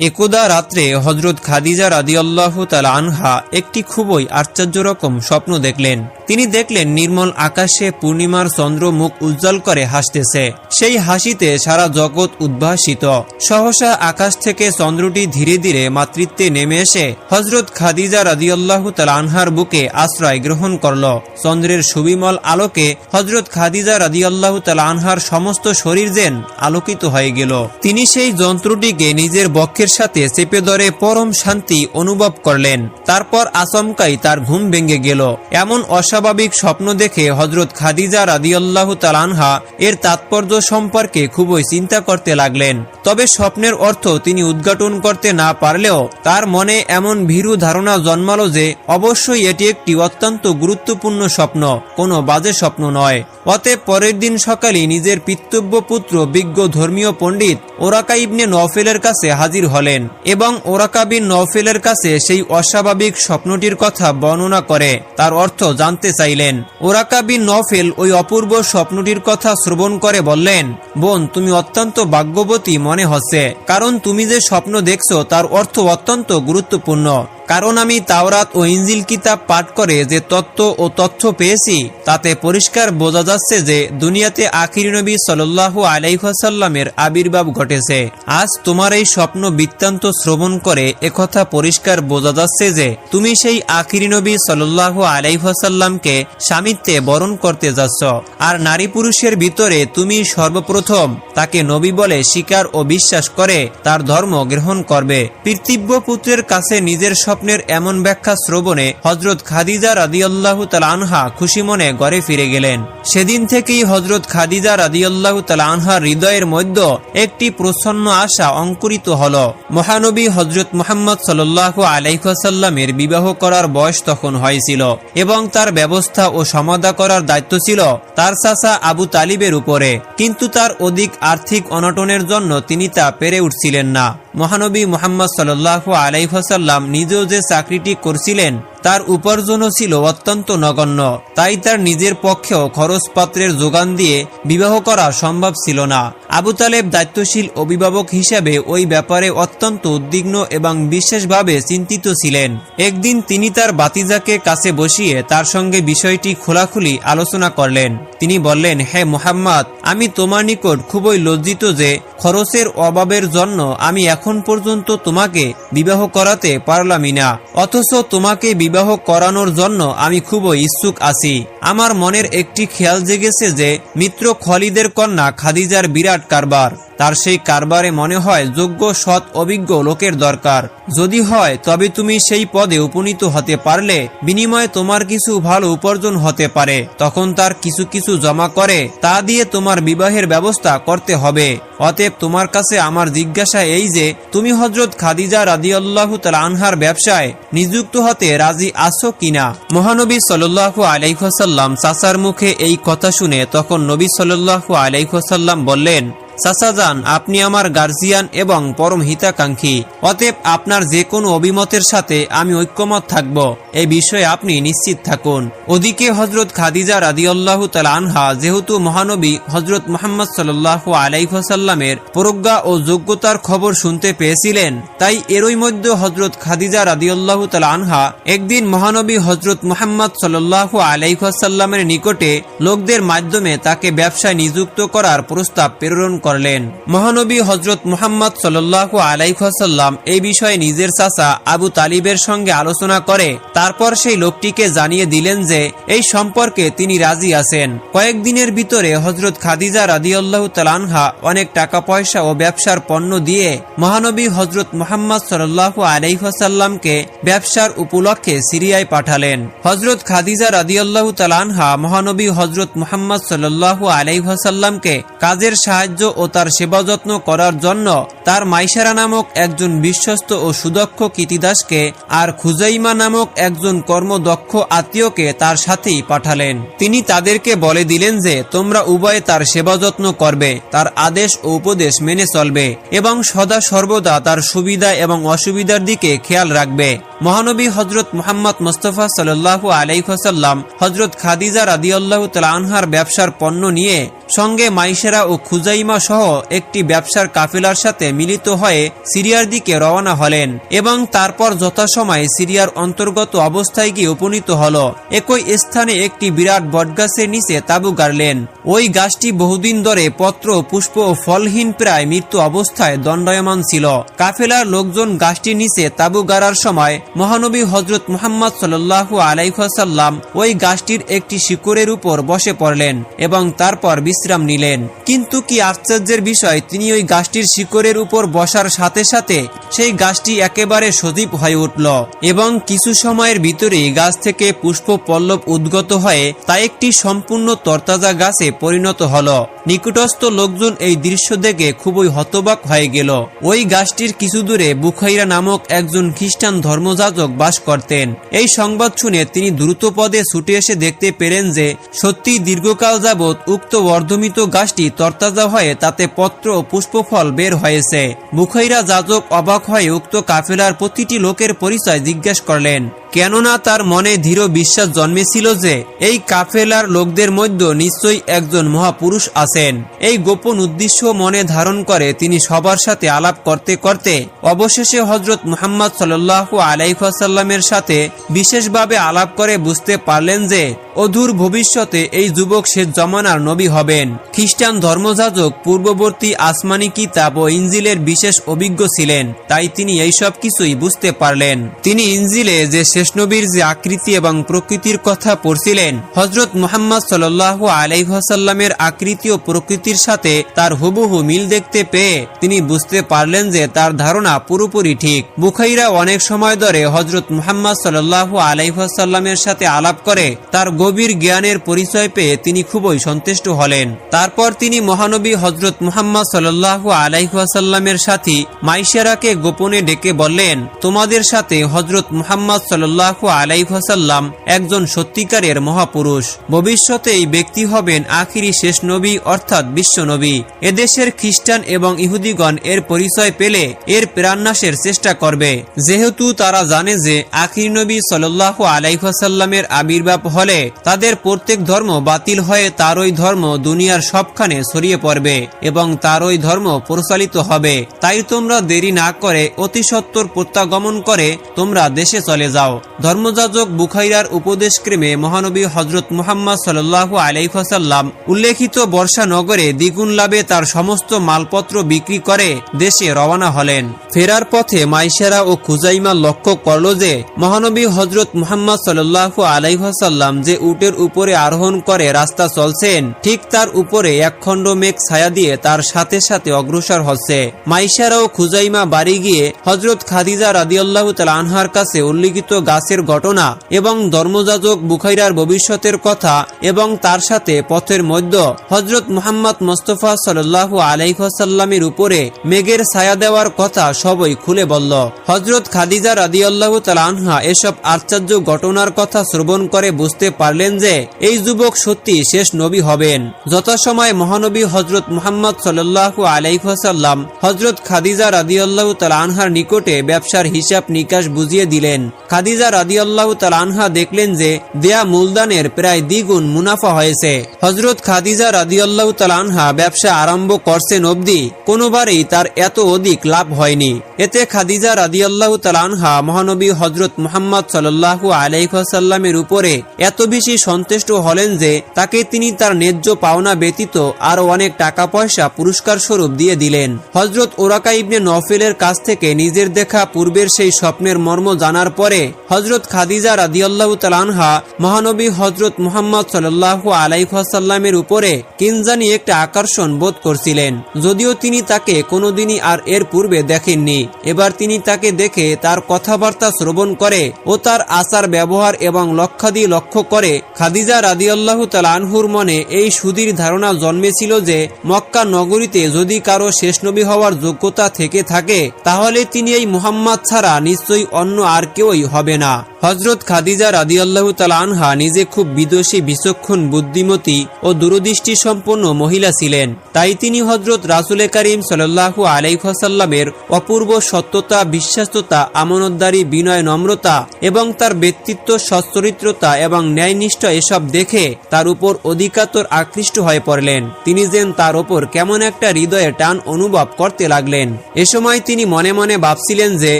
একদা রাত্রে হজরত খাদিজা রাদিয়াল্লাহ তালা আনহা একটি খুবই আশ্চর্য রকম স্বপ্ন দেখলেন। তিনি দেখলেন নির্মল আকাশে পূর্ণিমার চন্দ্র মুখ উজ্জ্বল করে হাসতেছে। সেই হাসিতে সারা জগৎ উদ্ভাসিত। সহসা আকাশ থেকে চন্দ্রটি ধীরে ধীরে মাতৃত্বে নেমে এসে হজরত খাদিজা রাদিয়াল্লাহ তালা আনহার বুকে আশ্রয় গ্রহণ করল। চন্দ্রের সুবিমল আলোকে হজরত খাদিজা রাদিয়াল্লাহ তালা আনহার সমস্ত শরীর যেন আলোকিত হয়ে গেল। তিনি সেই যন্ত্রটিকে নিজের বক্ষের সাথে চেপে ধরে পরম শান্তি অনুভব করলেন। তারপর আচমকাই তার ঘুম ভেঙে গেল। এমন অস্বাভাবিক স্বপ্ন দেখে হজরত খাদিজা রাদিয়াল্লাহ তালানহা এর তাৎপর্য সম্পর্কে খুবই চিন্তা করতে লাগলেন। তবে স্বপ্নের অর্থ তিনি উদ্ঘাটন করতে না পারলেও তার মনে এমন ভীরু ধারণা জন্মালো যে, অবশ্যই এটি একটি অত্যন্ত গুরুত্বপূর্ণ স্বপ্ন, কোনো বাজে স্বপ্ন নয়। অতএব পরের দিন সকালে নিজের পিতৃব্য পুত্র বিজ্ঞ ধর্মীয় পণ্ডিত ওরাকা ইবনে নফেলের কাছে হাজির হলেন এবং ওরাকা নৌফেলের কাছে সেই অস্বাভাবিক স্বপ্নটির কথা বর্ণনা করে। তার অর্থ জানতে চাইলেন। ওরাকা বিন নফেল ওই অপূর্ব স্বপ্নটির কথা শ্রবণ করে বললেন, বোন, তুমি অত্যন্ত ভাগ্যবতী মনে হচ্ছে। কারণ তুমি যে স্বপ্ন দেখছ তার অর্থ অত্যন্ত গুরুত্বপূর্ণ। কারণ আমি তাওরাত ও ইঞ্জিল কিতাব পাঠ করে যে তত্ত্ব ও তথ্য পেয়েছি, তাতে পরিষ্কার বোঝা যাচ্ছে যে দুনিয়াতে আখির নবী সাল্লাল্লাহু আলাইহাসাল্লামের আবির্ভাব ঘটেছে। আজ তোমার এই স্বপ্ন বৃত্তান্ত শ্রবণ করে একথা পরিষ্কার বোঝা যাচ্ছে যে তুমি সেই আখির নবী সাল্লাল্লাহু আলাইহাসাল্লামকে স্বামিত্বে বরণ করতে যাচ্ছ। আর নারী পুরুষের ভিতরে তুমি সর্বপ্রথম তাকে নবী বলে স্বীকার ও বিশ্বাস করে তার ধর্ম গ্রহণ করবে। পৃথিব্য পুত্রের কাছে নিজের স্বপ্নের এমন ব্যাখ্যা শ্রবণে হজরত খাদিজা রাদিয়াল্লাহু তালা আনহা খুশি মনে ঘরে ফিরে গেলেন। সেদিন থেকেই হজরত খাদিজা রাদিয়াল্লাহু তালা আনহার হৃদয়ের মধ্যে একটি প্রসন্ন আশা অঙ্কুরিত হল। মহানবী হজরত মোহাম্মদ সাল্লাল্লাহু আলাইসাল্লামের বিবাহ করার বয়স তখন হয়েছিল এবং তার ব্যবস্থা ও সমাধা করার দায়িত্ব ছিল তার চাচা আবু তালিবের উপরে। কিন্তু তার অধিক আর্থিক অনটনের জন্য তিনি তা পেরে উঠছিলেন না। মহানবী মোহাম্মদ সাল্লাল্লাহু আলাইহসাল্লাম নিজেও যে চাকরিটি করছিলেন তার উপার্জনও ছিল অত্যন্ত নগণ্য। তাই তার নিজের পক্ষেও খরচপত্রের যোগান দিয়ে বিবাহ করা সম্ভব ছিল না। আবু তালেব দায়িত্বশীল অভিভাবক হিসেবে ওই ব্যাপারে অত্যন্ত উদ্বিগ্ন এবং বিশেষভাবে চিন্তিত ছিলেন। একদিন তিনি তার বাতিজাকে কাছে বসিয়ে তার সঙ্গে বিষয়টি খোলাখুলি আলোচনা করলেন। তিনি বললেন, হে মোহাম্মদ, আমি তোমার নিকট খুবই লজ্জিত যে খরচের অভাবের জন্য আমি এখন পর্যন্ত তোমাকে বিবাহ করাতে পারলামই না। অথচ তোমাকে বিবাহ করানোর জন্য আমি খুবই ইচ্ছুক আছি। আমার মনের একটি খেয়াল জেগেছে যে মিত্র খলিদের কন্যা খাদিজার বিরাট কারবার। তার সেই কারবারে মনে হয় যোগ্য, সৎ, অভিজ্ঞ লোকের দরকার। যদি হয়, তবে তুমি সেই পদে উপনীত হতে পারলে বিনিময়ে তোমার কিছু ভালো উপার্জন হতে পারে। তখন তার কিছু কিছু জমা করে, তা দিয়ে তোমার বিবাহের ব্যবস্থা করতে হবে। অতএব তোমার কাছে আমার জিজ্ঞাসা এই যে, তুমি হজরত খাদিজা রাদিয়াল্লাহু তাআলা আনহার ব্যবসায় নিযুক্ত হতে রাজি আছো কিনা? মহানবী সাল্লাল্লাহু আলাইহি ওয়াসাল্লাম চাচার মুখে এই কথা শুনে তখন নবী সাল্লাল্লাহু আলাইহি ওয়াসাল্লাম বললেন চাচাজান, আপনি আমার গার্জিয়ান এবং পরম হিতাকাঙ্ক্ষী। অতএব আপনার যে কোনো অভিমতের সাথে আমি ঐক্যমত থাকব। এই বিষয়ে আপনি নিশ্চিত থাকুন। ওদিকে হজরত খাদিজা রাদিয়াল্লাহু তাআলা আনহা, যেহেতু মহানবী হজরত মোহাম্মদ সাল্লাল্লাহু আলাইহি ওয়াসাল্লামের প্রজ্ঞা ও যোগ্যতার খবর শুনতে পেয়েছিলেন, তাই এরই মধ্যে হজরত খাদিজা রাদিয়াল্লাহু তাআলা আনহা একদিন মহানবী হজরত মোহাম্মদ সাল্লাল্লাহু আলাইহি ওয়াসাল্লামের নিকটে লোকদের মাধ্যমে তাকে ব্যবসায় নিযুক্ত করার প্রস্তাব প্রেরণ করলেন। মহানবী হজরত মুহাম্মদ সাল্লাহ আলাইসাল্লাম এই বিষয়ে নিজের চাচা আবু তালিবের সঙ্গে আলোচনা করে, তারপর সেই লোকটিকে জানিয়ে দিলেন যে, এই সম্পর্কে তিনি রাজি আছেন। কয়েকদিনের ভিতরে হজরত খাদিজা রাদিয়াল্লাহ তালানহা অনেক টাকা পয়সা ও ব্যবসার পণ্য দিয়ে মহানবী হজরত মুহাম্মদ সাল্লাহ আলাইসাল্লামকে ব্যবসার উপলক্ষে সিরিয়ায় পাঠালেন। হজরত খাদিজা রাদিয়াল্লাহ তালানহা মহানবী হজরত মুহাম্মদ সাল্লাহ আলাইসাল্লামকে কাজের সাহায্য ও তার সেবা যত্ন করার জন্য তার মাইসারা নামক একজন বিশ্বস্ত ও সুদক্ষ কীতিদাসকে আর খুজাইমা নামক একজন কর্মদক্ষ আত্মীয়কে তার সাথেই পাঠালেন। তিনি তাদেরকে বলে দিলেন যে, তোমরা উভয়ে তার সেবা যত্ন করবে, তার আদেশ ও উপদেশ মেনে চলবে এবং সদা সর্বদা তার সুবিধা এবং অসুবিধার দিকে খেয়াল রাখবে। মহানবী হজরত মোহাম্মদ মোস্তফা সাল্লাহ আলাইসাল্লাম হজরত খাদিজা রাদিয়াল্লাহ তালা আনহার ব্যবসার পণ্য নিয়ে সঙ্গে মাইশেরা ও খুজাইমা সহ একটি ব্যবসার কাফেলার সাথে মিলিত হয়ে সিরিয়ার দিকে রওনা হলেন এবং তারপর যথাসময়ে সিরিয়ার অন্তর্গত অবস্থায় গিয়ে উপনীত হল। একই স্থানে একটি বিরাট বটগাছের নিচে তাঁবু গাড়লেন। ওই গাছটি বহুদিন ধরে পত্র, পুষ্প ও ফলহীন প্রায় মৃত্যু অবস্থায় দণ্ডায়মান ছিল। কাফেলার লোকজন গাছটির নিচে তাবু গাড়ার সময় মহানবী হজরত মোহাম্মদ সাল্লাল্লাহু আলাইসাল্লাম ওই গাছটির একটি শিকড়ের উপর বসে পড়লেন এবং তারপর বিশ্রাম নিলেন। কিন্তু কি আশ্চর্যের বিষয়, তিনি ওই গাছটির শিকড়ের উপর বসার সাথে সাথে সেই গাছটি একেবারে সজীব হয়ে উঠল এবং কিছু সময়ের ভিতরেই গাছ থেকে পুষ্প পল্লব উদ্গত হয়ে তা একটি সম্পূর্ণ তরতাজা গাছে পরিণত হল। নিকটস্থ লোকজন এই দৃশ্য দেখে খুবই হতবাক হয়ে গেল। ওই গাছটির কিছু দূরে বুখাইরা নামক একজন খ্রিস্টান ধর্মযাজক বাস করতেন। এই সংবাদ শুনে তিনি দ্রুত পদে ছুটে এসে দেখতে পেলেন যে সত্যি দীর্ঘকাল যাবৎ উক্ত বর্ধমিত গাছটি তরতাজা হয়ে তাতে পত্র ও পুষ্পফল বের হয়েছে। মুখৈরা যাজক অবাক হয়ে উক্ত কাফেলার প্রতিটি লোকের পরিচয় জিজ্ঞেস করলেন। কেননা তার মনে দৃঢ় বিশ্বাস জন্মেছিল যে এই কাফেলার লোকদের মধ্যে নিশ্চয়ই একজন মহাপুরুষ আছেন। এই গোপন উদ্দেশ্য মনে ধারণ করে তিনি সবার সাথে আলাপ করতে করতে অবশেষে হজরত মুহাম্মদ সাল্লাহ আলাইসাল্লামের সাথে বিশেষভাবে আলাপ করে বুঝতে পারলেন যে অধুর ভবিষ্যতে এই যুবক শেষ জমানার নবী হবেন। খ্রিস্টান ধর্মযাজক পূর্ববর্তী আসমানি কিতাব ও ইঞ্জিলের বিশেষ অভিজ্ঞ ছিলেন, তাই তিনি এইসব কিছুই বুঝতে পারলেন। তিনি ইঞ্জিলে যে শেষ নবীর যে আকৃতি এবং প্রকৃতির কথা পড়ছিলেন হজরত মুহাম্মদ সাল্লাহ আলাইহাসাল্লামের আকৃতি ও প্রকৃতির সাথে তার হুবহু মিল দেখতে পেয়ে তিনি বুঝতে পারলেন যে তার ধারণা পুরোপুরি ঠিক। বুখাইরা অনেক সময় ধরে হজরত মুহাম্মদ সাল্লাহ আলাইহাসাল্লামের সাথে আলাপ করে, তার গভীর জ্ঞানের পরিচয় পেয়ে তিনি খুবই সন্তুষ্ট হলেন। তারপর তিনি মহানবী হজরত মুহাম্মদ সাল্লাহ আলাইহাসাল্লামের সাথী মাইশারাকে গোপনে ডেকে বললেন, তোমাদের সাথে হজরত মুহাম্মদ সাল্লাহ আলাইহাসাল্লাম একজন সত্যিকারের মহাপুরুষ। ভবিষ্যতে এই ব্যক্তি হবেন আখিরি শেষ নবী, অর্থাৎ বিশ্ব নবী। এদেশের খ্রিস্টান এবং ইহুদিগণ এর পরিচয় পেলে এর প্রাণনাশের চেষ্টা করবে। যেহেতু তারা জানে যে আখির নবী সাল্লাহ আলাইহাসাল্লামের আবির্ভাব হলে তাদের প্রত্যেক ধর্ম বাতিল হয়ে তার ওই ধর্ম দুনিয়ার সবখানে ছড়িয়ে পড়বে এবং তার ওই ধর্ম প্রচালিত হবে। তাই তোমরা দেরি না করে অতি সত্বর প্রত্যাগমন করে তোমরা দেশে চলে যাও। ধর্মযাজক বুখাইরার উপদেশক্রমে মহানবী হজরত মুহাম্মদ সাল্লাহ আলাইসাল্লাম উল্লেখিত বর্ষা নগরে দ্বিগুণ লাভে তার সমস্ত মালপত্র বিক্রি করে দেশে রওনা হলেন। ফেরার পথে মাইশারা ও খুজাইমা লক্ষ্য করল যে মহানবী হজরত মুহাম্মদ সাল্লাহ আলাইসাল্লাম যে উটের উপরে আরোহণ করে রাস্তা চলছেন, ঠিক তার উপরে এক খণ্ড মেঘ ছায়া দিয়ে তার সাথে সাথে অগ্রসর হচ্ছে। মাইশারা ও খুজাইমা বাড়ি গিয়ে হজরত খাদিজা রাদিয়াল্লাহ তাল আনহার কাছে উল্লিখিত গাছের ঘটনা এবং ধর্মযাজক বুখাইরার ভবিষ্যতের কথা এবং তার সাথে পথের মধ্য হজরত মুহাম্মদ মোস্তফা সাল্লাহ আলাইসাল্লামের উপরে মেঘের ছায়া দেওয়ার কথা সবই খুলে বলল। হজরত খাদিজা রাদিয়াল্লাহ তাল আনহা এসব আশ্চর্য ঘটনার কথা শ্রবণ করে বুঝতে পারলেন যে এই যুবক সত্যি শেষ নবী হবেন। যথাসময় মহানবী হজরত মুহাম্মদ সাল্লাহ আলাইসাল্লাম হজরত খাদিজা রাদিয়াল্লাহ তাল আনহার নিকটে ব্যবসার হিসাব নিকাশ বুঝিয়ে দিলেন। খাদিজা রাদিয়াল্লাহ তাল আনহা দেখলেন যে দেয়া মূলদানের প্রায় দ্বিগুণ মুনাফা হয়েছে। হজরত খাদিজা রাদিয়াল্লাহ তাল আনহা ব্যবসা আরম্ভ করছেন অবধি কোনোবারই তার এত অধিক লাভ হয়নি। এতে খাদিজা রাদিয়াল্লাহ তাল আনহা মহানবী হজরত মুহাম্মদ সাল্লাহ আলাইসাল্লামের উপরে এত বেশি সন্তুষ্ট হলেন যে তাকে তিনি তার ন্যায্য পাওনা ব্যতীত আরও অনেক টাকা পয়সা পুরস্কার স্বরূপ দিয়ে দিলেন। হজরত ওরাকা ইবনে নফেলের কাছ থেকে নিজের দেখা পূর্বের সেই স্বপ্নের মর্ম জানার পরে হজরত খাদিজা রাদিয়াল্লাহ তালানহা মহানবী হজরত মুহাম্মদ সাল্লাহ আলাইসাল্লামের উপরে কিনজানি একটা আকর্ষণ বোধ করছিলেন। যদিও তিনি তাকে কোনোদিনই আর এর পূর্বে দেখেননি। এবার তিনি তাকে দেখে তার কথাবার্তা শ্রবণ করে ও তার আচার ব্যবহার এবং লক্ষাদি লক্ষ্য করে খাদিজা রাদিয়াল্লাহ তালানহুর মনে এই সুদীর ধারণা জন্মেছিল যে মক্কা নগরীতে যদি কারও শেষ নবী হওয়ার যোগ্যতা থেকে থাকে, তাহলে তিনি এই মুহাম্মদ ছাড়া নিশ্চয়ই অন্য আর কেউই না। হজরত খাদিজা রাদিয়াল্লাহু তালা আনহা নিজে খুব বিদোষী, বিচক্ষণ, বুদ্ধিমতী ও দূরদৃষ্টি সম্পন্ন মহিলা ছিলেন। তাই তিনি হজরত রাসুলে করিম সাল্লাহু আলাইসাল্লামের অপূর্ব সত্যতা, বিশ্বাস্ততা, আমানতদারি, বিনয়, নম্রতা এবং তার ব্যক্তিত্ব, সচ্চরিত্রতা এবং ন্যায়নিষ্ঠ এসব দেখে তার উপর অধিকাতর আকৃষ্ট হয়ে পড়লেন। তিনি যেন তার ওপর কেমন একটা হৃদয়ে টান অনুভব করতে লাগলেন। এ সময় তিনি মনে মনে ভাবছিলেন যে,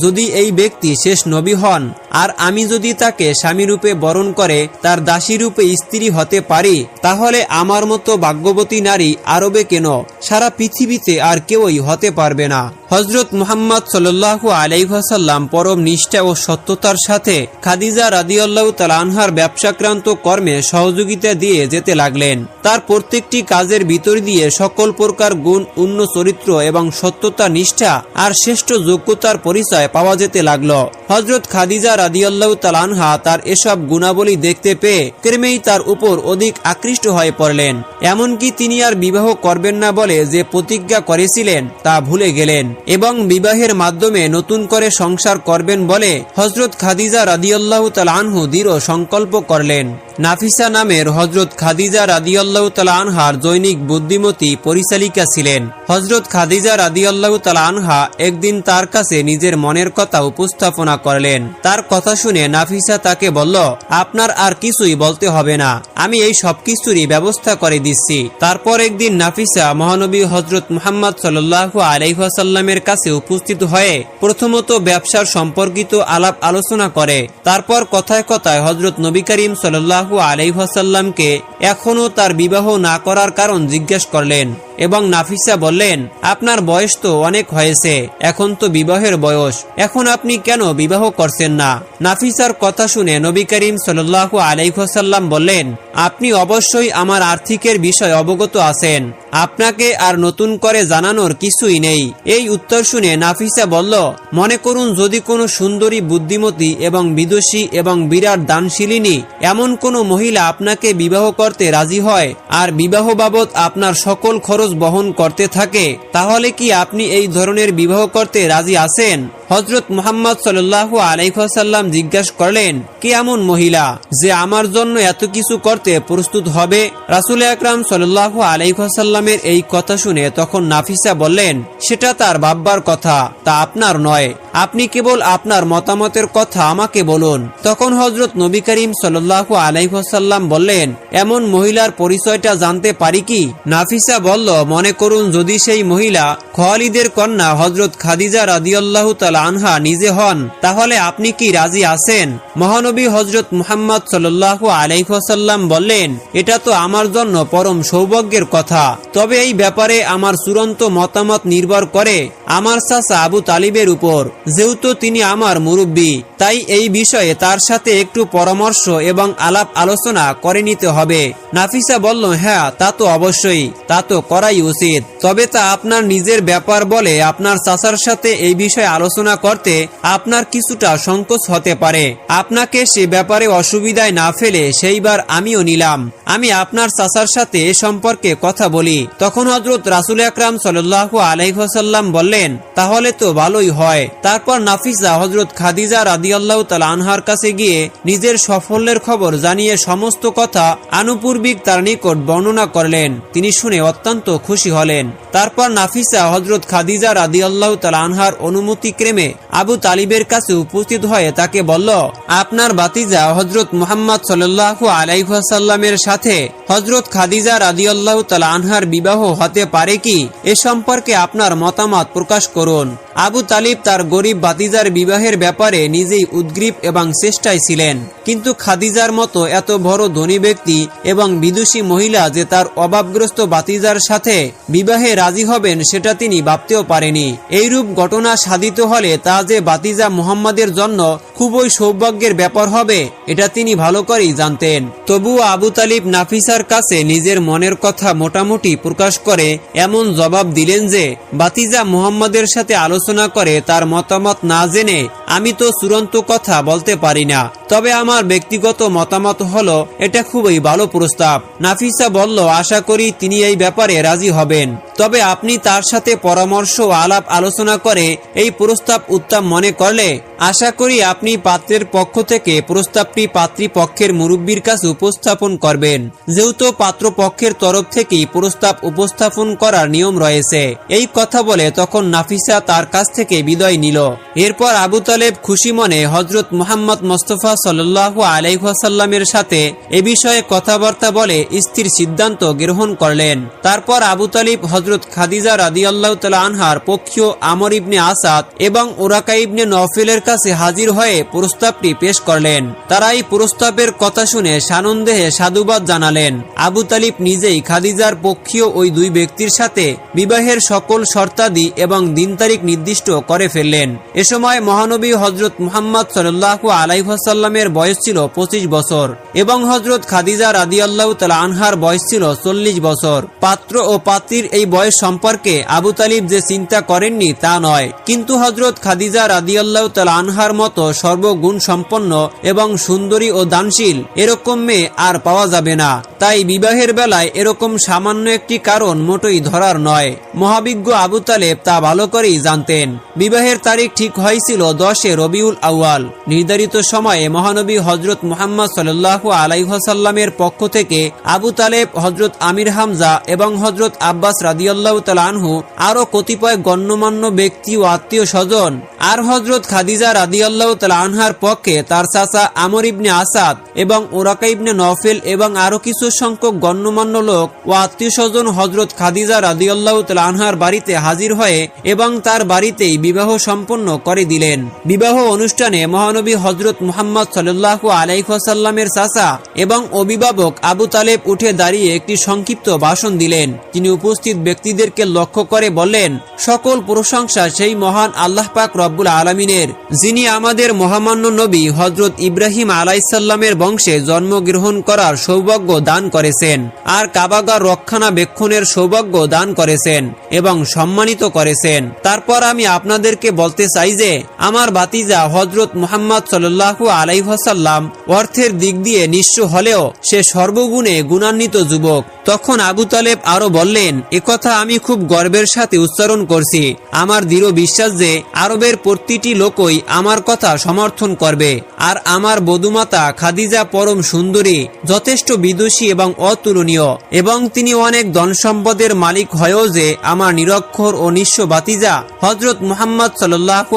যদি এই ব্যক্তি শেষ নবী হন আর আমি যদি তাকে স্বামীরূপে বরণ করে, তার দাসীরূপে স্ত্রী হতে পারি, তাহলে আমার মতো ভাগ্যবতী নারী আরবে কেন? সারা পৃথিবীতে আর কেউই হতে পারবে না। হজরত মুহাম্মদ সাল্লু আলাইহাসাল্লাম পরম নিষ্ঠা ও সত্যতার সাথে খাদিজা রাদিয়াল্লাহ তালানহার ব্যবসাক্রান্ত কর্মে সহযোগিতা দিয়ে যেতে লাগলেন। তার প্রত্যেকটি কাজের ভিতর দিয়ে সকল প্রকার গুণ উন্ন চরিত্র এবং সত্যতা নিষ্ঠা আর শ্রেষ্ঠ যোগ্যতার পরিচয় পাওয়া যেতে লাগল। হজরত খাদিজা রাদিয়াল্লাহ তালানহা তার এসব গুণাবলী দেখতে পেয়ে ক্রেমেই তার উপর অধিক আকৃষ্ট হয়ে পড়লেন। এমনকি তিনি আর বিবাহ করবেন না বলে যে প্রতিজ্ঞা করেছিলেন তা ভুলে গেলেন। এবং বিবাহের মাধ্যমে নতুন করে সংসার করবেন বলে হজরত খাদিজা রাদিয়াল্লাহ তালানহু দৃঢ় সংকল্প করলেন। নাফিসা নামের হজরত খাদিজা রাদিয়াল্লাহ তালা আনহার জৈনিক বুদ্ধিমতী পরিচালিকা ছিলেন। হজরত খাদিজা রাদিয়াল্লাহ তালা আনহা একদিন তার কাছে নিজের মনের কথা উপস্থাপনা করলেন। তার কথা শুনে নাফিসা তাকে বলল, আপনার আর কিছুই বলতে হবে না। আমি এই সব কিছুরই ব্যবস্থা করে দিচ্ছি। তারপর একদিন নাফিসা মহানবী হজরত মুহাম্মদ সাল্লাহ আলাইহাসাল্লামের কাছে উপস্থিত হয়ে প্রথমত ব্যবসার সম্পর্কিত আলাপ আলোচনা করে, তারপর কথায় কথায় হজরত নবী করিম সাল্লাহ আলাইহাসাল্লামকে এখনও তার বিবাহ না করার কারণ জিজ্ঞেস করলেন। এবং নাফিসা বললেন, আপনার বয়স তো অনেক হয়েছে, এখন তো বিবাহের বয়স, এখন আপনি কেন বিবাহ করছেন না? নাফিসার কথা শুনে নবী করিম সাল্লাহু আলাইসাল্লাম বললেন, আপনি অবশ্যই আমার আর্থিকের বিষয় অবগত আছেন, আপনাকে আর নতুন করে জানানোর কিছুই নেই। এই উত্তর শুনে নাফিসা বলল, মনে করুন যদি কোনো সুন্দরী, বুদ্ধিমতী এবং বিদুষী এবং বিরাট দানশীলিনী, এমন কোনো মহিলা আপনাকে বিবাহ করতে রাজি হয়, আর বিবাহ বাবদ আপনার সকল খরচ বহন করতে থাকে তাহলে কি আপনি এই ধরনের বিবাহ করতে রাজি আছেন? হজরত মোহাম্মদ সাল্লু আলাইসাল্লাম জিজ্ঞাসা করলেন, কে এমন মহিলা যে আমার জন্য এত কিছু করতে প্রস্তুত হবে? রাসুল আকরাম সাল্লাহ আলাইসাল্লামের এই কথা শুনে তখন নাফিসা বললেন, সেটা তার বাব্বার কথা, তা আপনার নয়। আপনি কেবল আপনার মতামতের কথা আমাকে বলুন। তখন হজরত নবী করিম সাল্লাহু আলাইসাল্লাম বললেন, এমন মহিলার পরিচয়টা জানতে পারি কি? নাফিসা বলল, মনে করুন, যদি সেই মহিলা খোয়ালিদের কন্যা হজরত খাদিজা রাদিয়াল্লাহু তালা আনহা নিজে হন, তাহলে আপনি কি রাজি আছেন? মহানবী হজরত মুহাম্মদ সাল্লাহু আলাইসাল্লাম বললেন, এটা তো আমার জন্য পরম সৌভাগ্যের কথা। তবে এই ব্যাপারে আমার চূড়ান্ত মতামত নির্ভর করে আমার চাচা আবু তালিবের উপর। যেহেতু তিনি আমার মুরব্বী, তাই এই বিষয়ে তার সাথে একটু পরামর্শ এবং আলাপ আলোচনা করে নিতে হবে। নাফিসা বলল হ্যাঁ তা তো অবশ্যই, তা তো করাই উচিত। তবে তা আপনার নিজের ব্যাপার বলে আপনার চাচার সাথে এই বিষয়ে আলোচনা করতে আপনার কিছুটা সংকোচ হতে পারে। আপনাকে সে ব্যাপারে অসুবিধায় না ফেলে সেইবার আমিও নিলাম। আমি আপনার চাচার সাথে এ সম্পর্কে কথা বলি। তখন হজরত রাসুল আকরাম সাল্লাহু আলাইসাল্লাম বললেন, তাহলে তো ভালোই হয়। তারপর নাফিসা হজরত খাদিজা রাদিয়াল্লাহ তাল আনহার কাছে গিয়ে নিজের সাফল্যের খবর জানিয়ে সমস্ত কথা আনুপূর্বিক তার নিকট বর্ণনা করলেন। তিনি শুনে অত্যন্ত খুশি হলেন। তারপর নাফিসা হজরত খাদিজা রাদিয়াল্লাহ তাল আনহার অনুমতি ক্রেমে আবু তালিবের কাছে উপস্থিত হয়ে তাকে বলল, আপনার বাতিজা হজরত মোহাম্মদ সাল্লু আলাইহাল্লামের সাথে হজরত খাদিজা রাদিয়াল্লাহ তাল আনহার বিবাহ হতে পারে কি? এ সম্পর্কে আপনার মতামত প্রকাশ করুন। আবু তালিব তার গরিব বাতিজার বিবাহের ব্যাপারে নিজেই উদ্গ্রীব এবং চেষ্টায় ছিলেন। কিন্তু খাদিজার মতো এত বড় ধনী ব্যক্তি এবং বিদুষী মহিলা যে তার অভাবগ্রস্ত বাতিজার সাথে বিবাহে রাজি হবেন সেটা তিনি ভাবতেও পারেনি। এইরূপ ঘটনা সাধিত হলে তা যে বাতিজা মুহাম্মাদের জন্য খুবই সৌভাগ্যের ব্যাপার হবে, এটা তিনি ভালো করেই জানতেন। তবুও আবু তালিব নাফিসার কাছে নিজের মনের কথা মোটামুটি প্রকাশ করে, এমন জবাব দিলেন যে, বাতিজা মোহাম্মদের সাথে আলোচনা করে তার মতামত না জেনে আমি তো চূড়ান্ত কথা বলতে পারি না। তবে আমার ব্যক্তিগত মতামত হলো, এটা খুবই ভালো প্রস্তাব। নাফিসা বলল, আশা করি তিনি এই ব্যাপারে রাজি হবেন। তবে আপনি তার সাথে পরামর্শ আলাপ আলোচনা করে এই প্রস্তাব উত্তম মনে করলে, আশা করি আপনি পাত্রের পক্ষ থেকে প্রস্তাবটি পাত্রীপক্ষের মুরব্বীর কাছে উপস্থাপন করবেন। যেহেতু পাত্রপক্ষের তরফ থেকেই প্রস্তাব উপস্থাপন করার নিয়ম রয়েছে। এই কথা বলে তখন নাফিসা তার কাছ থেকে বিদায় নিল। এরপর আবু তালেব খুশি মনে হজরত মোহাম্মদ মোস্তফা সাল্লাহ আলাইহাসাল্লামের সাথে এ বিষয়ে কথাবার্তা বলে স্থির সিদ্ধান্ত গ্রহণ করলেন। তারপর আবু তালিব হজরত খাদিজা রাদিয়াল্লাহ তালা আনহার পক্ষীয় আমর ইবনে আসাদ এবং ওরাকা ইবনে নফিলের কাছে হাজির হয়ে প্রস্তাবটি পেশ করলেন। তারা এই প্রস্তাবের কথা শুনে সানন্দেহে সাধুবাদ জানালেন। আবু তালিব নিজেই খাদিজার পক্ষীয় ওই দুই ব্যক্তির সাথে বিবাহের সকল শর্তাদি এবং দিন তারিখ নির্দিষ্ট করে ফেললেন। এ সময় মহানবী হজরত মুহাম্মদ সাল্লাহ আলাইহাসাল্লামের বয়স ছিল পঁচিশ বছর এবং হজরত খাদিজা রাদিয়াল্লাহ তালা আনহার বয়স ছিল চল্লিশ বছর। পাত্র ও পাত্রীর এই বয়স সম্পর্কে আবু তালিব যে চিন্তা করেননি তা নয়। কিন্তু হজরত খাদিজা রাদিয়াল্লাহ তালা আনহার মতো সর্বগুণ সম্পন্ন এবং সুন্দরী ও দানশীল এরকম মেয়ে আর পাওয়া যাবে না। তাই বিবাহের বেলায় এরকম সামান্য একটি কারণ মোটেই ধরার নয়। মহাবিজ্ঞ আবু তালেব তা ভালো করেই জানতেন। বিবাহের তারিখ ঠিক হয়েছিল দশে রবিউল আউয়াল। নির্ধারিত সময়ে মহানবী হজরত মুহাম্মদ সাল্লাহ আলাইহাসাল্লামের পক্ষ থেকে আবু তালেব হজরত আমির হামজা এবং হজরত আব্বাস রাদিয়াল্লাহ আনহু আরও কতিপয় গণ্যমান্য ব্যক্তি ও আত্মীয় স্বজন আর হজরত খাদিজা রাদিয়াল্লাহ আনহার পক্ষে তার চাচা আমর ইবনে আসাদ এবং ওরাকা ইবনে নফেল এবং আরও কিছু সংখ্যক গণ্যমান্য লোক ও আত্মীয় স্বজন হজরত খাদিজা রাদিয়াল্লাহ আনহার বাড়িতে হাজির হয়ে এবং তার বাড়িতেই বিবাহ সম্পন্ন করে দিলেন। বিবাহ অনুষ্ঠানে মহানবী হজরত মুহাম্মদ সাল্লাহ আলাইসাল্লামের চাচা এবং অভিভাবক আবু তালেব উঠে দাঁড়িয়ে একটি সংক্ষিপ্ত ভাষণ দিলেন। তিনি উপস্থিত ব্যক্তিদেরকে লক্ষ্য করে বললেন, সকল প্রশংসা সেই মহান আল্লাহ পাক রব্বুল আলমিনের, যিনি আমাদের মহামান্য নবী হজরত ইব্রাহিম আলাইসাল্লামের বংশে জন্মগ্রহণ করার সৌভাগ্য দান করেছেন আর কাবাগার রক্ষণাবেক্ষণের সৌভাগ্য দান করেছেন এবং সম্মানিত করেছেন। তারপর আমি আপনাদেরকে বলতে চাই যে, আমার বাতিজা হজরত মুহাম্মদ সাল্লাহু আলাইহাসাল্লাম অর্থের দিক দিয়ে নিঃস্ব হলেও সে সর্বগুণে গুণান্বিত যুবক। তখন আবু তালেব আরও বললেন একথা আমি খুব গর্বের সাথে উচ্চারণ করছি। আমার দৃঢ় বিশ্বাস যে আরবের প্রতিটি লোকই আমার কথা সমর্থন করবে। আর আমার বধুমাতা খাদিজা পরম সুন্দরী, যথেষ্ট বিদুষী এবং অতুলনীয়। এবং তিনি অনেক ধন সম্পদের মালিক হয়েও যে আমার নিরক্ষর ও নিঃস্ব বাতিজা হজরত মুহাম্মদ সাল্লাহু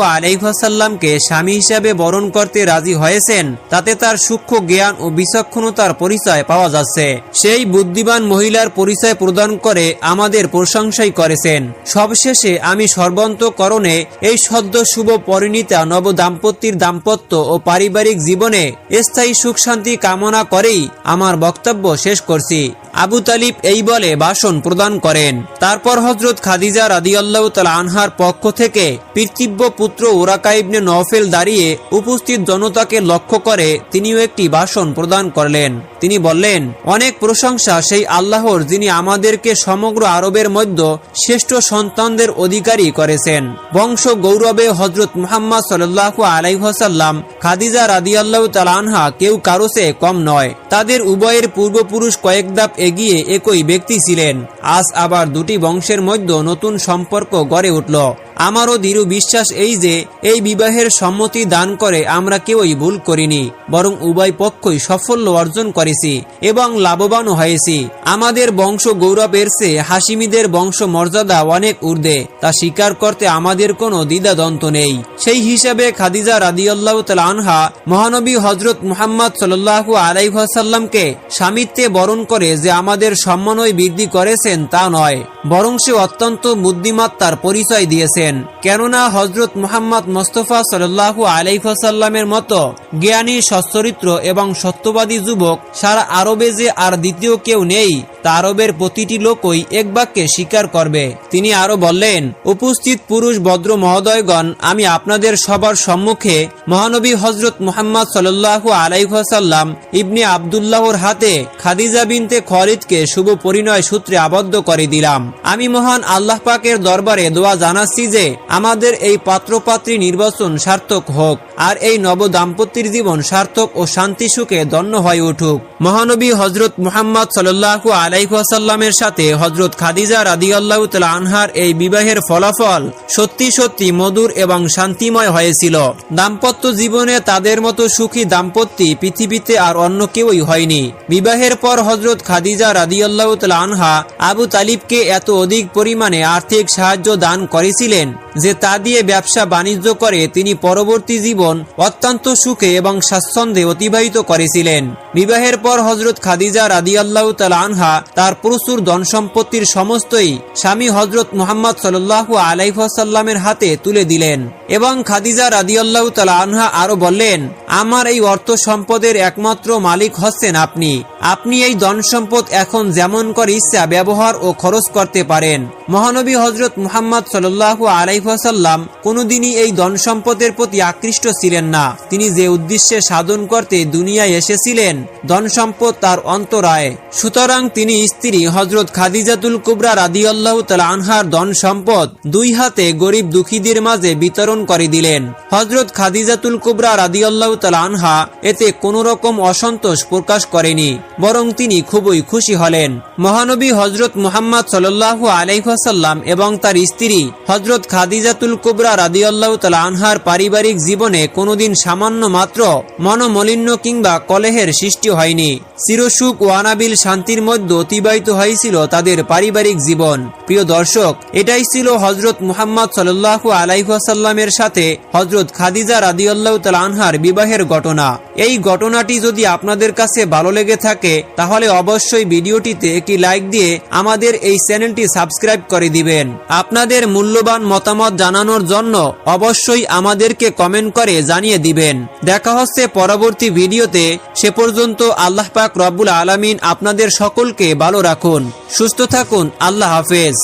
আলাইহাসাল্লামকে স্বামী হিসাবে বরণ করতে রাজি হয়েছেন, তাতে তার সূক্ষ্ম জ্ঞান ও বিচক্ষণতার পরিচয় পাওয়া যাচ্ছে। সেই বুদ্ধিমান মহিলার পরিচয় প্রদান করে আমাদের প্রশংসাই করেছেন। সবশেষে আমি সর্বান্তকরণে এই সদ্য শুভ পরিণীতা নব দাম্পত্যের দাম্পত্য ও পারিবারিক জীবনে স্থায়ী সুখ শান্তি কামনা করেই আমার বক্তব্য শেষ করছি। আবু তালিব এই বলে ভাষণ প্রদান করেন। তারপর হজরত খাদিজা রাদিয়াল্লাহ তাল আনহার পক্ষ থেকে পিতৃব্য পুত্র ওরাকা ইবনে নফেল দাঁড়িয়ে উপস্থিত জনতাকে লক্ষ্য করে তিনিও একটি ভাষণ প্রদান করলেন। তিনি বললেন, অনেক প্রশংসা সেই আল্লাহর যিনি আমাদেরকে সমগ্র আরবের মধ্যে শ্রেষ্ঠ সন্তানদের অধিকারী করেছেন। বংশ গৌরবে হজরত মুহাম্মদ সাল্লাহ আলাইহাসাল্লাম খাদিজা রাদিয়াল্লাহ তাল আনহা কেউ কারোসে কম নয়। তাদের উভয়ের পূর্বপুরুষ কয়েক ধাপ এগিয়ে একই ব্যক্তি ছিলেন। আজ আবার দুটি বংশের মধ্যে নতুন সম্পর্ক গড়ে উঠল। আমারও দৃঢ় বিশ্বাস এই যে, এই বিবাহের সম্মতি দান করে আমরা কেউই ভুল করিনি, বরং উভয় পক্ষই সাফল্য অর্জন করেছি এবং লাভবানও হয়েছি। আমাদের বংশ গৌরবের চেয়ে হাসিমিদের বংশ মর্যাদা অনেক ঊর্ধ্বে, তা স্বীকার করতে আমাদের কোনো দ্বিধাদন্ত নেই। সেই হিসাবে খাদিজা রাদিয়াল্লাহ আনহা মহানবী হজরত মুহাম্মদ সাল্লাহ আলাইহাসাল্লামকে স্বামিত্বে বরণ করে যে আমাদের সম্মানই বৃদ্ধি করেছেন তা নয়, বরং সে অত্যন্ত বুদ্ধিমত্তার পরিচয় দিয়েছেন কেননা হজরত মোহাম্মদ মোস্তফা সাল্লাহু আলাইসাল্লামের মতো জ্ঞানী সচ্চরিত্র এবং সত্যবাদী যুবক সারা আরবে যে আর দ্বিতীয় কেউ নেই তা আরবের প্রতিটি লোকই এক বাক্যে স্বীকার করবে। তিনি আরও বললেন, উপস্থিত পুরুষ ভদ্র মহোদয়গণ, আমি আপনাদের সবার সম্মুখে মহানবী হজরত মুহাম্মদ সাল্লাহু আলাইহাসাল্লাম ইবনে আবদুল্লাহর হাতে খাদিজা বিনতে খরিদকে শুভ পরিণয় সূত্রে আবদ্ধ করে দিলাম। আমি মহান আল্লাহ পাকের দরবারে দোয়া জানাচ্ছি যে আমাদের এই পাত্রপাত্রী নির্বাচন সার্থক হোক। আর এই নব দাম্পত্যের জীবন সার্থক ও শান্তি সুখে দন্য হয়ে উঠুক। মহানবী হজরত মুহাম্মদ সাল্লাহু আলাইসাল্লামের সাথে হজরত খাদিজা রাদিয়াল্লাহ আনহার এই বিবাহের ফলাফল সত্যি সত্যি মধুর এবং শান্তিময় হয়েছিল। দাম্পত্য জীবনে তাদের মতো সুখী দাম্পত্যি পৃথিবীতে আর অন্য কেউই হয়নি। বিবাহের পর হজরত খাদিজা রাদিয়াল্লাহ তালা আনহা আবু তালিবকে এত অধিক পরিমাণে আর্থিক সাহায্য দান করেছিলেন যে তা দিয়ে ব্যবসা বাণিজ্য করে তিনি পরবর্তী জীবন অত্যন্ত সুখে এবং স্বাচ্ছন্দ্যে অতিবাহিত করেছিলেন। বিবাহের পর হজরত খাদিজা রাদিয়াল্লাহ তালা আনহা তার প্রচুর ধন সম্পত্তির সমস্তই স্বামী হজরত মোহাম্মদ সাল্লাহ আলাইফাসাল্লামের হাতে তুলে দিলেন এবং খাদিজা রাদিয়াল্লাহ তালা আনহা আরও বললেন আমার এই অর্থ সম্পদের একমাত্র মালিক হচ্ছেন আপনি। আপনি এই ধন সম্পদ এখন যেমন করে ইচ্ছা ব্যবহার ও খরচ করতে পারেন। মহানবী হজরত মুহাম্মদ সাল্লাহ আলাইসাল্লাম কোনোদিনই এই ধন সম্পদের প্রতি আকৃষ্ট ছিলেন না। তিনি যে উদ্দেশ্যে সাধন করতে দুনিয়ায় এসেছিলেন, ধন সম্পদ তার অন্তরায়। সুতরাং তিনি স্ত্রী হজরত খাদিজাতুল কুবরা রাদিয়াল্লাহু তাআলা আনহার ধন সম্পদ দুই হাতে গরিব দুঃখীদের মাঝে বিতরণ করে দিলেন। হজরত খাদিজাতুল কুবরা রাদিয়াল্লাহু আনহা এতে কোনো রকম অসন্তোষ প্রকাশ করেনি, বরং তিনি খুবই খুশি হলেন। মহানবী হজরত মুহাম্মদ সাল্লাল্লাহু আলাইহি ওয়াসাল্লাম এবং তার স্ত্রী হজরত খাদিজাতুল কুবরা রাদিয়াল্লাহু তাআলা আনহার পারিবারিক জীবনে কোনোদিন সামান্য মাত্র মনোমলিন্য কিংবা কলেহের সৃষ্টি হয়নি। চিরসুখ ও আনাবিল শান্তির মধ্যে অতিবাহিত হয়েছিল তাদের পারিবারিক জীবন। প্রিয় দর্শক, এটাই ছিল হজরত মুহাম্মদ সাল্লাল্লাহু আলাইহি ওয়াসাল্লামের সাথে হজরত খাদিজা রাদিয়াল্লাহু তাআলা আনহার বিবাহের ঘটনা। এই ঘটনাটি যদি আপনাদের কাছে ভালো লেগে থাকে, তাহলে অবশ্যই ভিডিওটিতে একটি লাইক দিয়ে আমাদের এই চ্যানেলটি সাবস্ক্রাইব করে দিবেন। আপনাদের মূল্যবান মতামত জানানোর জন্য অবশ্যই আমাদেরকে কমেন্ট করে জানিয়ে দিবেন। দেখা হচ্ছে পরবর্তী ভিডিওতে। সে পর্যন্ত আল্লাহ পাক রব্বুল আলামিন আপনাদের সকলকে ভালো রাখুন। সুস্থ থাকুন। আল্লাহ হাফেজ।